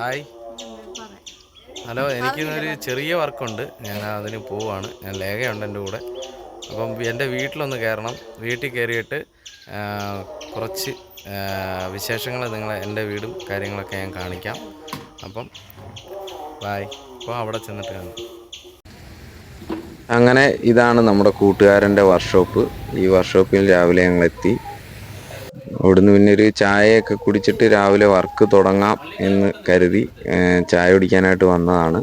Hi. Hello എനിക്കിന്നൊരു ചെറിയ വർക്കുണ്ട്. ഞാൻ അതിന് പോവാണ്. ഞാൻ ലേഖയുണ്ട് എന്റെ കൂടെ. അപ്പം എന്റെ വീട്ടിലൊന്ന് കയറണം. വീട്ടിൽ കയറിയിട്ട് കുറച്ച് വിശേഷങ്ങൾ നിങ്ങളെ എന്റെ വീടും കാര്യങ്ങളൊക്കെ ഞാൻ കാണിക്കാം. അപ്പം ബായ് അപ്പോൾ അവിടെ ചെന്നിട്ട് കാണാം. അങ്ങനെ ഇതാണ് നമ്മുടെ കൂട്ടുകാരന്റെ വർക്ക്ഷോപ്പ് ഈ വർക്ക്ഷോപ്പിൽ രാവിലെ ഞങ്ങൾ എത്തി അവിടുന്ന് പിന്നെ ഒരു ചായയൊക്കെ കുടിച്ചിട്ട് രാവിലെ വർക്ക് തുടങ്ങാം എന്ന് കരുതി ചായ കുടിക്കാനായിട്ട് വന്നതാണ്.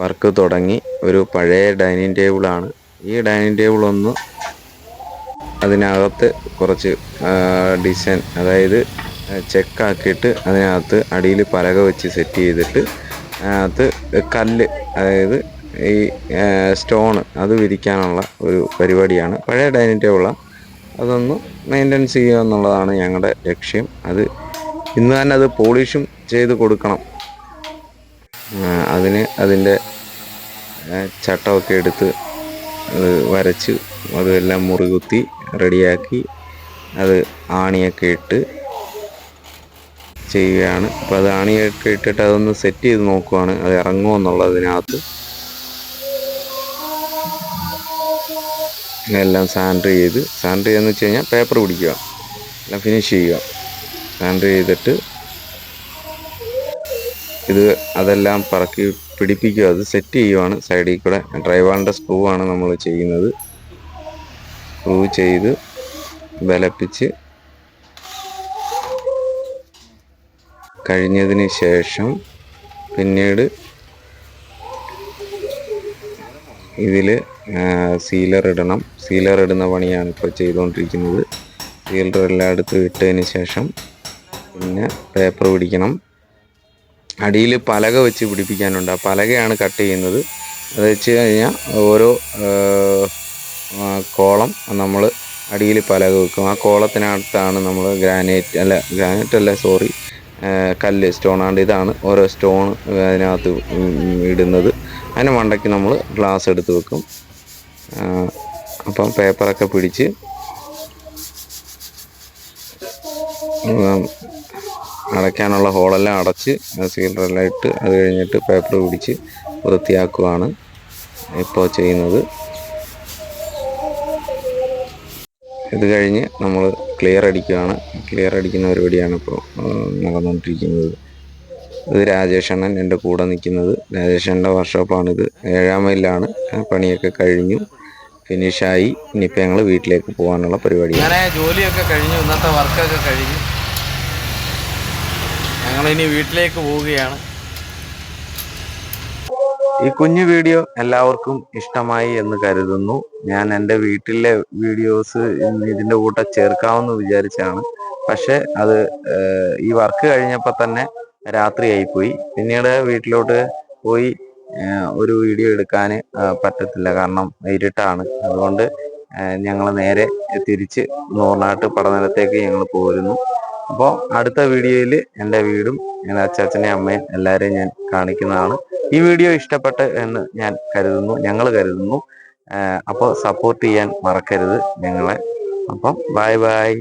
വർക്ക് തുടങ്ങി ഒരു പഴയ ഡൈനിങ് ടേബിളാണ് ഈ ഡൈനിങ് ടേബിൾ ഒന്ന് അതിനകത്ത് കുറച്ച് ഡിസൈൻ അതായത് ചെക്കാക്കിയിട്ട് അതിനകത്ത് അടിയിൽ പലക വെച്ച് സെറ്റ് ചെയ്തിട്ട് അതിനകത്ത് കല്ല് അതായത് ഈ സ്റ്റോണ് അത് വിരിക്കാനുള്ള ഒരു പരിപാടിയാണ്. പഴയ ഡൈനിങ് ടേബിളാണ്. അതൊന്ന് മെയിന്റെനൻസ് ചെയ്യുക എന്നുള്ളതാണ് ഞങ്ങളുടെ ലക്ഷ്യം. അത് ഇന്ന് തന്നെ അത് പോളിഷും ചെയ്ത് കൊടുക്കണം. അതിന് അതിന്റെ ചട്ടമൊക്കെ എടുത്ത് വരച്ച് അതെല്ലാം മുറികുത്തി റെഡിയാക്കി അത് ആണിയൊക്കെ ഇട്ട് ചെയ്യുകയാണ്. അപ്പോൾ അത് ആണിയൊക്കെ ഇട്ടിട്ട് അതൊന്ന് സെറ്റ് ചെയ്ത് നോക്കുവാണ്. അത് ഇറങ്ങുമോ എന്നുള്ളതിനകത്ത്. എല്ലാം സാൻഡർ ചെയ്ത് സാൻഡർ ചെയ്യാന്ന് വെച്ച് കഴിഞ്ഞാൽ പേപ്പർ പിടിക്കുക. എല്ലാം ഫിനിഷ് ചെയ്യുക. സാൻഡർ ചെയ്തിട്ട് ഇത് അതെല്ലാം പറക്കി പിടിപ്പിക്കുക. അത് സെറ്റ് ചെയ്യുവാണ്. സൈഡിൽ കൂടെ ഡ്രൈവറിന്റെ സ്ക്രൂ ആണ് നമ്മൾ ചെയ്യുന്നത്. സ്ക്രൂ ചെയ്ത് ബലപ്പിച്ച് കഴിഞ്ഞതിന് ശേഷം പിന്നീട് ഇതിൽ സീലർ ഇടണം. സീലർ ഇടുന്ന പണിയാണ് ഇപ്പോൾ ചെയ്തുകൊണ്ടിരിക്കുന്നത്. സീലർ എല്ലാം എടുത്ത് ഇട്ടതിന് ശേഷം പിന്നെ പേപ്പർ പിടിക്കണം. അടിയിൽ പലക വെച്ച് പിടിപ്പിക്കാനുണ്ട്. ആ പലകയാണ് കട്ട് ചെയ്യുന്നത്. അത് വെച്ച് കഴിഞ്ഞാൽ ഓരോ കോളം നമ്മൾ അടിയിൽ പലക വെക്കും. ആ കോളത്തിനകത്താണ് നമ്മൾ ഗ്രാനൈറ്റ് അല്ല ഗ്രാനൈറ്റ് അല്ല സോറി കല്ല് സ്റ്റോൺ ആണ്ട് ഇതാണ് ഓരോ സ്റ്റോൺ അതിനകത്ത് ഇടുന്നത്. അതിന് മണ്ടയ്ക്ക് നമ്മൾ ഗ്ലാസ് എടുത്ത് വെക്കും. അപ്പം പേപ്പറൊക്കെ പിടിച്ച് അടയ്ക്കാനുള്ള ഹോളെല്ലാം അടച്ച് സീലറെല്ലാം ഇട്ട് അത് കഴിഞ്ഞിട്ട് പേപ്പർ പിടിച്ച് വൃത്തിയാക്കുവാണ് ഇപ്പോൾ ചെയ്യുന്നത്. ഇത് കഴിഞ്ഞ് നമ്മൾ ക്ലിയർ അടിക്കുകയാണ് ക്ലിയർ അടിക്കുന്ന പരിപാടിയാണ് ഇപ്പോൾ നടന്നുകൊണ്ടിരിക്കുന്നത് ഇത് രാജേഷണ്ണൻ എന്റെ കൂടെ നിൽക്കുന്നത്. രാജേഷണ്ണന്റെ വർക്ക്ഷോപ്പാണിത്. ഏഴാം മൈലിലാണ് പണിയൊക്കെ കഴിഞ്ഞു. ഫിനിഷായി. ഇനിയിപ്പോൾ ഞങ്ങൾ വീട്ടിലേക്ക് പോകാനുള്ള പരിപാടി അങ്ങനെ ജോലിയൊക്കെ കഴിഞ്ഞു. ഇന്നത്തെ വർക്കൊക്കെ കഴിഞ്ഞു. ഞങ്ങളിനി വീട്ടിലേക്ക് പോവുകയാണ്. ഈ കുഞ്ഞു വീഡിയോ എല്ലാവർക്കും ഇഷ്ടമായി എന്ന് കരുതുന്നു. ഞാൻ എന്റെ വീട്ടിലെ വീഡിയോസ് ഇതിന്റെ കൂട്ടം ചേർക്കാമെന്ന് വിചാരിച്ചാണ്. പക്ഷെ അത് ഈ വർക്ക് കഴിഞ്ഞപ്പോൾ തന്നെ രാത്രിയായി പോയി പിന്നീട് വീട്ടിലോട്ട് പോയി ഒരു വീഡിയോ എടുക്കാൻ പറ്റത്തില്ല. കാരണം ഇരുട്ടാണ്. അതുകൊണ്ട് ഞങ്ങൾ നേരെ തിരിച്ച് നൂറിനാട്ട് പഠനത്തേക്ക് ഞങ്ങൾ പോരുന്നു. അപ്പോൾ അടുത്ത വീഡിയോയിൽ എന്റെ വീടും എന്റെ അച്ചാച്ചനെയും അമ്മയും എല്ലാവരെയും ഞാൻ കാണിക്കുന്നതാണ്. ഈ വീഡിയോ ഇഷ്ടപ്പെട്ട് എന്ന് ഞാൻ കരുതുന്നു ഞങ്ങൾ കരുതുന്നു. അപ്പോൾ സപ്പോർട്ട് ചെയ്യാൻ മറക്കരുത് ഞങ്ങളെ. അപ്പം ബായ് ബൈ.